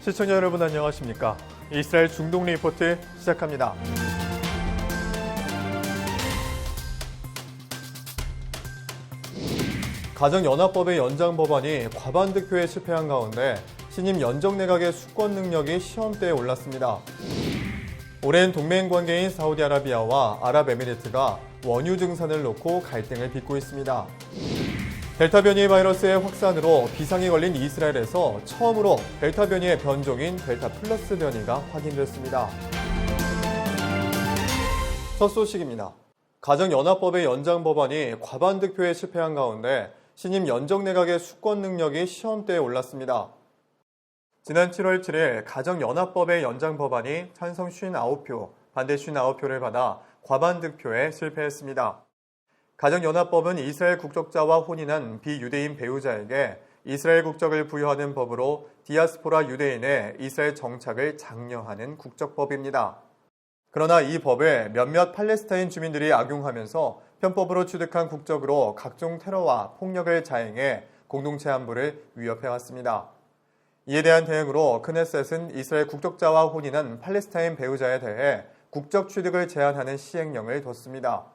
시청자 여러분 안녕하십니까? 이스라엘 중동 리포트 시작합니다. 가정연합법의 연장 법안이 과반 득표에 실패한 가운데 신임 연정 내각의 수권 능력이 시험대에 올랐습니다. 오랜 동맹 관계인 사우디아라비아와 아랍에미리트가 원유 증산을 놓고 갈등을 빚고 있습니다. 델타 변이 바이러스의 확산으로 비상이 걸린 이스라엘에서 처음으로 델타 변이의 변종인 델타 플러스 변이가 확인됐습니다. 첫 소식입니다. 가정연합법의 연장 법안이 과반 득표에 실패한 가운데 신임 연정 내각의 수권 능력이 시험대에 올랐습니다. 지난 7월 7일 가정연합법의 연장 법안이 찬성 59표, 반대 59표를 받아 과반 득표에 실패했습니다. 가정연합법은 이스라엘 국적자와 혼인한 비유대인 배우자에게 이스라엘 국적을 부여하는 법으로 디아스포라 유대인의 이스라엘 정착을 장려하는 국적법입니다. 그러나 이 법을 몇몇 팔레스타인 주민들이 악용하면서 편법으로 취득한 국적으로 각종 테러와 폭력을 자행해 공동체 안보를 위협해왔습니다. 이에 대한 대응으로 크네셋은 이스라엘 국적자와 혼인한 팔레스타인 배우자에 대해 국적 취득을 제한하는 시행령을 뒀습니다.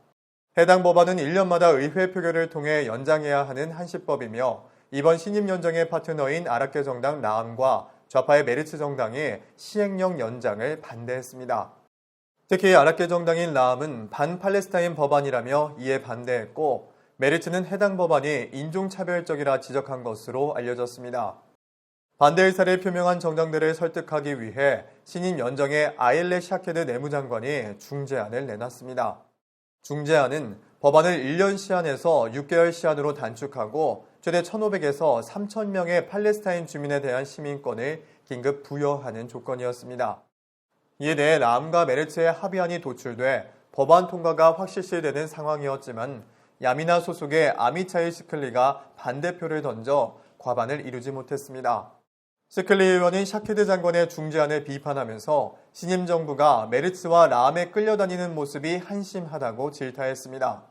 해당 법안은 1년마다 의회 표결을 통해 연장해야 하는 한시법이며 이번 신임 연정의 파트너인 아랍계 정당 나암과 좌파의 메리츠 정당이 시행령 연장을 반대했습니다. 특히 아랍계 정당인 나암은 반팔레스타인 법안이라며 이에 반대했고 메리츠는 해당 법안이 인종차별적이라 지적한 것으로 알려졌습니다. 반대 의사를 표명한 정당들을 설득하기 위해 신인 연정의 아일레 샤케드 내무장관이 중재안을 내놨습니다. 중재안은 법안을 1년 시한에서 6개월 시한으로 단축하고 최대 1,500에서 3,000명의 팔레스타인 주민에 대한 시민권을 긴급 부여하는 조건이었습니다. 이에 대해 람과 메르츠의 합의안이 도출돼 법안 통과가 확실시되는 상황이었지만 야미나 소속의 아미차일 시클리가 반대표를 던져 과반을 이루지 못했습니다. 시클리 의원은 샤케드 장관의 중재안을 비판하면서 신임 정부가 메르츠와 람에 끌려다니는 모습이 한심하다고 질타했습니다.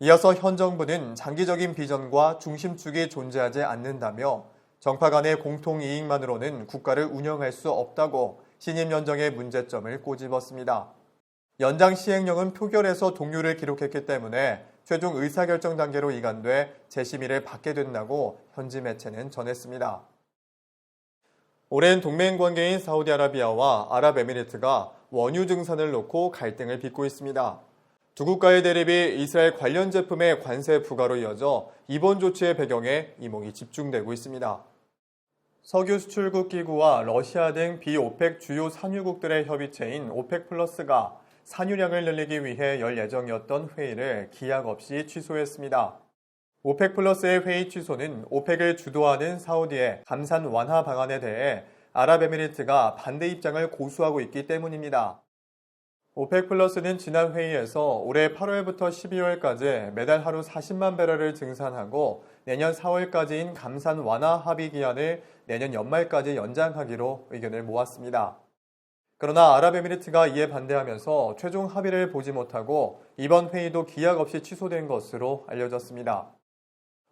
이어서 현 정부는 장기적인 비전과 중심축이 존재하지 않는다며 정파 간의 공통 이익만으로는 국가를 운영할 수 없다고 신임 연정의 문제점을 꼬집었습니다. 연장 시행령은 표결에서 동료를 기록했기 때문에 최종 의사결정 단계로 이관돼 재심의를 받게 된다고 현지 매체는 전했습니다. 오랜 동맹 관계인 사우디아라비아와 아랍에미리트가 원유 증산을 놓고 갈등을 빚고 있습니다. 두 국가의 대립이 이스라엘 관련 제품의 관세 부과로 이어져 이번 조치의 배경에 이목이 집중되고 있습니다. 석유 수출국 기구와 러시아 등 비오펙 주요 산유국들의 협의체인 오펙 플러스가 산유량을 늘리기 위해 열 예정이었던 회의를 기약 없이 취소했습니다. 오펙 플러스의 회의 취소는 오펙을 주도하는 사우디의 감산 완화 방안에 대해 아랍에미리트가 반대 입장을 고수하고 있기 때문입니다. 오펙 플러스는 지난 회의에서 올해 8월부터 12월까지 매달 하루 40만 배럴을 증산하고 내년 4월까지인 감산 완화 합의 기한을 내년 연말까지 연장하기로 의견을 모았습니다. 그러나 아랍에미리트가 이에 반대하면서 최종 합의를 보지 못하고 이번 회의도 기약 없이 취소된 것으로 알려졌습니다.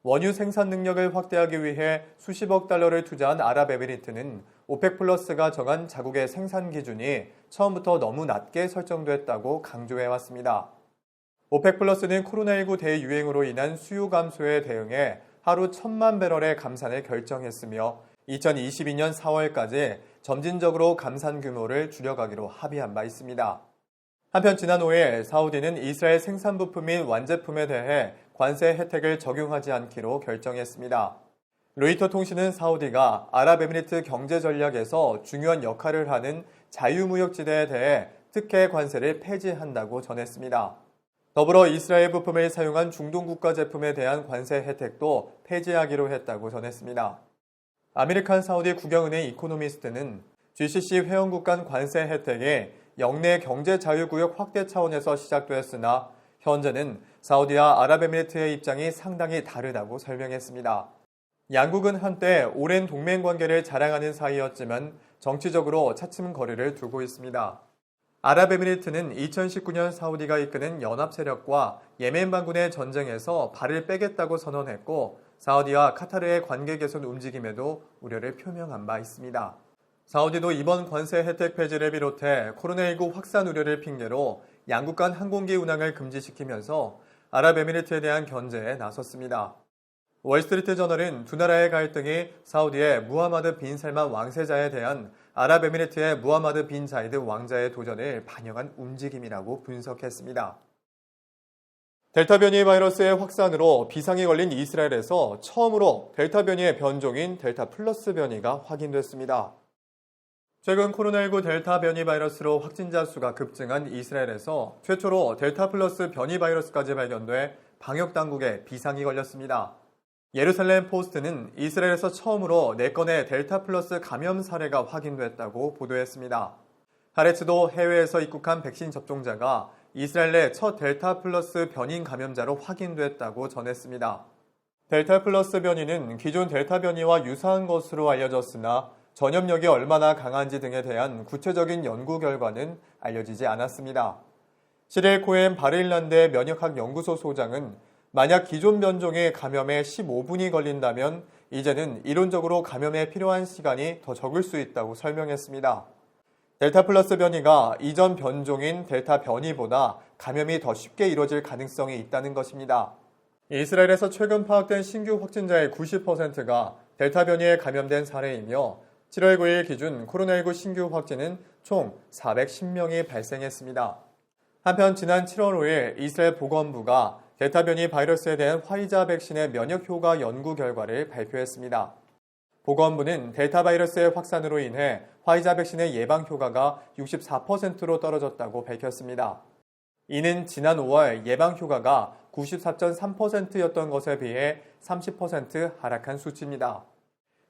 원유 생산 능력을 확대하기 위해 수십억 달러를 투자한 아랍에미리트는 오펙 플러스가 정한 자국의 생산 기준이 처음부터 너무 낮게 설정됐다고 강조해 왔습니다. 오펙 플러스는 코로나19 대유행으로 인한 수요 감소에 대응해 하루 천만 배럴의 감산을 결정했으며 2022년 4월까지 점진적으로 감산 규모를 줄여가기로 합의한 바 있습니다. 한편 지난 5일 사우디는 이스라엘 생산 부품 및 완제품에 대해 관세 혜택을 적용하지 않기로 결정했습니다. 로이터 통신은 사우디가 아랍에미리트 경제 전략에서 중요한 역할을 하는 자유무역지대에 대해 특혜 관세를 폐지한다고 전했습니다. 더불어 이스라엘 부품을 사용한 중동 국가 제품에 대한 관세 혜택도 폐지하기로 했다고 전했습니다. 아메리칸 사우디 국영은행 이코노미스트는 GCC 회원국 간 관세 혜택이 영내 경제 자유구역 확대 차원에서 시작되었으나 현재는 사우디와 아랍에미리트의 입장이 상당히 다르다고 설명했습니다. 양국은 한때 오랜 동맹 관계를 자랑하는 사이였지만 정치적으로 차츰 거리를 두고 있습니다. 아랍에미리트는 2019년 사우디가 이끄는 연합 세력과 예멘 반군의 전쟁에서 발을 빼겠다고 선언했고 사우디와 카타르의 관계 개선 움직임에도 우려를 표명한 바 있습니다. 사우디도 이번 관세 혜택 폐지를 비롯해 코로나19 확산 우려를 핑계로 양국 간 항공기 운항을 금지시키면서 아랍에미리트에 대한 견제에 나섰습니다. 월스트리트 저널은 두 나라의 갈등이 사우디의 무하마드 빈 살만 왕세자에 대한 아랍에미리트의 무하마드 빈 자이드 왕자의 도전을 반영한 움직임이라고 분석했습니다. 델타 변이 바이러스의 확산으로 비상이 걸린 이스라엘에서 처음으로 델타 변이의 변종인 델타 플러스 변이가 확인됐습니다. 최근 코로나19 델타 변이 바이러스로 확진자 수가 급증한 이스라엘에서 최초로 델타 플러스 변이 바이러스까지 발견돼 방역 당국에 비상이 걸렸습니다. 예루살렘 포스트는 이스라엘에서 처음으로 4건의 델타 플러스 감염 사례가 확인됐다고 보도했습니다. 하레츠도 해외에서 입국한 백신 접종자가 이스라엘 내첫 델타 플러스 변인 감염자로 확인됐다고 전했습니다. 델타 플러스 변이는 기존 델타 변이와 유사한 것으로 알려졌으나 전염력이 얼마나 강한지 등에 대한 구체적인 연구 결과는 알려지지 않았습니다. 시릴 코엔 바르일란드 면역학 연구소 소장은 만약 기존 변종의 감염에 15분이 걸린다면 이제는 이론적으로 감염에 필요한 시간이 더 적을 수 있다고 설명했습니다. 델타 플러스 변이가 이전 변종인 델타 변이보다 감염이 더 쉽게 이루어질 가능성이 있다는 것입니다. 이스라엘에서 최근 파악된 신규 확진자의 90%가 델타 변이에 감염된 사례이며 7월 9일 기준 코로나19 신규 확진은 총 410명이 발생했습니다. 한편 지난 7월 5일 이스라엘 보건부가 델타 변이 바이러스에 대한 화이자 백신의 면역 효과 연구 결과를 발표했습니다. 보건부는 델타 바이러스의 확산으로 인해 화이자 백신의 예방 효과가 64%로 떨어졌다고 밝혔습니다. 이는 지난 5월 예방 효과가 94.3%였던 것에 비해 30% 하락한 수치입니다.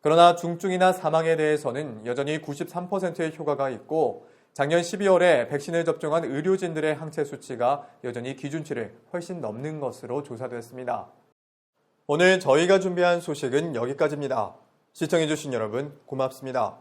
그러나 중증이나 사망에 대해서는 여전히 93%의 효과가 있고 작년 12월에 백신을 접종한 의료진들의 항체 수치가 여전히 기준치를 훨씬 넘는 것으로 조사됐습니다. 오늘 저희가 준비한 소식은 여기까지입니다. 시청해주신 여러분 고맙습니다.